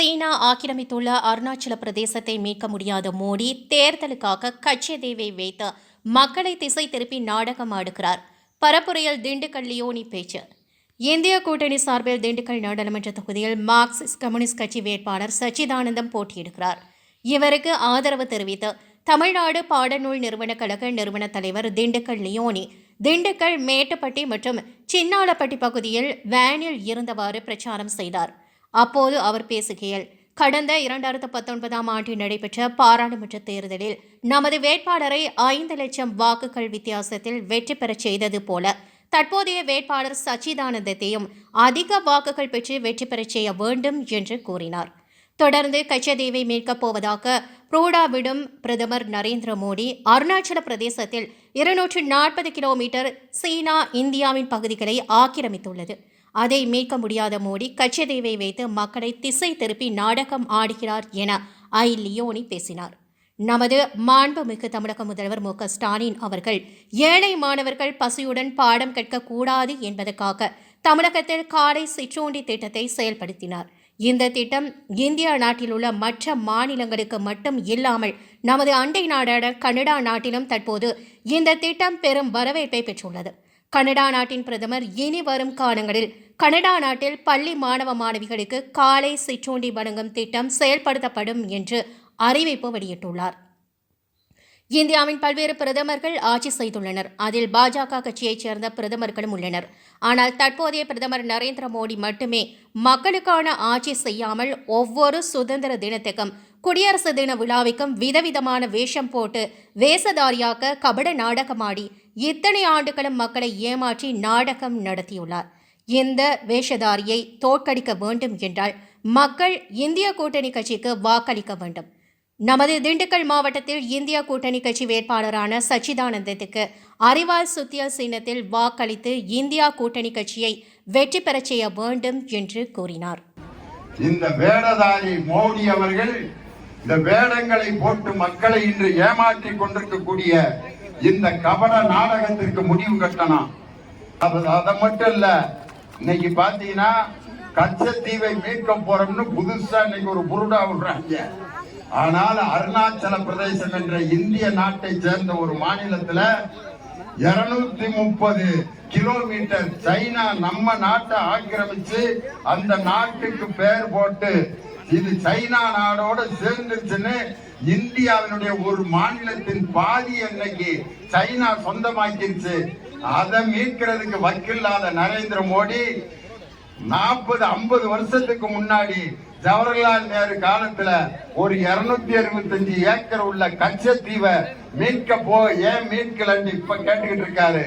சீனா ஆக்கிரமித்துள்ள அருணாச்சல பிரதேசத்தை மீட்க முடியாத மோடி தேர்தலுக்காக கட்சி தேவை வைத்து மக்களை திசை திருப்பி நாடகம் ஆடுகிறார். பரப்புரையில் திண்டுக்கல் லியோனி பேச்சு. இந்திய கூட்டணி சார்பில் திண்டுக்கல் நாடாளுமன்ற தொகுதியில் மார்க்சிஸ்ட் கம்யூனிஸ்ட் கட்சி வேட்பாளர் சச்சிதானந்தம் போட்டியிடுகிறார். இவருக்கு ஆதரவு தெரிவித்து தமிழ்நாடு பாடநூல் நிறுவனக் கழக நிறுவன தலைவர் திண்டுக்கல் லியோனி திண்டுக்கல் மேட்டுப்பட்டி மற்றும் சின்னாளப்பட்டி பகுதியில் வேனில் இருந்தவாறு பிரச்சாரம் செய்தார். அப்போது அவர் பேசுகையில் கடந்த இரண்டாயிரத்து பத்தொன்பதாம் ஆண்டில் நடைபெற்ற பாராளுமன்ற தேர்தலில் நமது வேட்பாளரை ஐந்து லட்சம் வாக்குகள் வித்தியாசத்தில் வெற்றி பெறச் செய்தது போல தற்போதைய வேட்பாளர் சச்சிதானந்தத்தையும் அதிக வாக்குகள் பெற்று வெற்றி பெறச் செய்ய வேண்டும் என்று கூறினார். தொடர்ந்து கச்சதீவை மீட்கப் போவதாக புரூடாவிடும் பிரதமர் நரேந்திர மோடி அருணாச்சல பிரதேசத்தில் இருநூற்று நாற்பது கிலோமீட்டர் சீனா இந்தியாவின் பகுதிகளை ஆக்கிரமித்துள்ளது. அதை மீட்க முடியாத மோடி கச்சதீவை வைத்து மக்களை திசை திருப்பி நாடகம் ஆடுகிறார் என ஐ. லியோனி பேசினார். நமது மாண்புமிகு தமிழக முதல்வர் மு. ஸ்டாலின் அவர்கள் ஏழை மாணவர்கள் பசியுடன் பாடம் கற்கக்கூடாது என்பதற்காக தமிழகத்தில் காலை சிற்றுண்டி திட்டத்தை செயல்படுத்தினார். இந்த திட்டம் இந்தியா நாட்டில் உள்ள மற்ற மாநிலங்களுக்கு மட்டும் இல்லாமல் நமது அண்டை நாடான கனடா நாட்டிலும் தற்போது இந்த திட்டம் பெரும் வரவேற்பை பெற்றுள்ளது. கனடா நாட்டின் பிரதமர் இனி வரும் காலங்களில் கனடா நாட்டில் பள்ளி மாணவ மாணவிகளுக்கு காலை சிற்றுண்டி வழங்கும் திட்டம் செயல்படுத்தப்படும் என்று அறிவிப்பு வெளியிட்டுள்ளார். இந்தியாவின் பல்வேறு பிரதமர்கள் ஆட்சி செய்துள்ளனர். அதில் பாஜக கட்சியைச் சேர்ந்த பிரதமர்களும் உள்ளனர். ஆனால் தற்போதைய பிரதமர் நரேந்திர மோடி மட்டுமே மக்களுக்கான ஆட்சி செய்யாமல் ஒவ்வொரு சுதந்திர தினத்துக்கும் குடியரசு தின விழாவிற்கும் விதவிதமான வேஷம் போட்டு வேசதாரியாக்க கபட நாடகமாடி இத்தனை ஆண்டுகளும் மக்களை ஏமாற்றி நாடகம் நடத்தியுள்ளார். இந்த வேஷதாரியை தோற்கடிக்க வேண்டும் என்றால் மக்கள் இந்திய கூட்டணி கட்சிக்கு வாக்களிக்க வேண்டும். நமது திண்டுக்கல் மாவட்டத்தில் இந்திய கூட்டணி கட்சி வேட்பாளரான சச்சிதானந்தத்துக்கு அறிவால் சுத்திய சின்னத்தில் வாக்களித்து இந்தியா கூட்டணி கட்சியை வெற்றி பெறச் செய்ய வேண்டும் என்று கூறினார். இந்த வேடதாரி மோடி அவர்கள் இந்த வேடங்களை போட்டு மக்களை இன்று ஏமாற்றிக் கொண்டிருக்கக்கூடிய இந்த கபட நாடகத்திற்கு முடிவு கட்டணும் அது அதை மட்டும் இல்ல இன்னைக்கு பாத்தீங்கன்னா கச்சத்தீவை மீட்க போறோம்னு புதுசா இன்னைக்கு ஒரு புருடா விடுறாங்க ஆனால் அருணாச்சல பிரதேசம் என்ற இந்திய நாட்டை சேர்ந்த ஒரு மாநிலத்துல இருநூத்தி முப்பது கிலோமீட்டர் சைனா நம்ம நாட்டை ஆக்கிரமிச்சு அந்த நாட்டுக்கு பேர் போட்டு இது சைனா நாடோட சேர்ந்துருச்சுன்னு இந்தியாவினுடைய ஒரு மாநிலத்தின் பாதி இன்னைக்கு சைனா சொந்தமாக்கிருச்சு. அதை மீட்கிறதுக்கு வக்கில்லாத நரேந்திர மோடி நாற்பது ஐம்பது வருஷத்துக்கு முன்னாடி ஜவஹர்லால் நேரு காலத்துல ஒரு இருநூத்தி அறுபத்தஞ்சு ஏக்கர் உள்ள கச்சத்தீவை மீட்க போ ஏன் மீட்கலன்னு இப்ப கேட்டுக்கிட்டு இருக்காரு.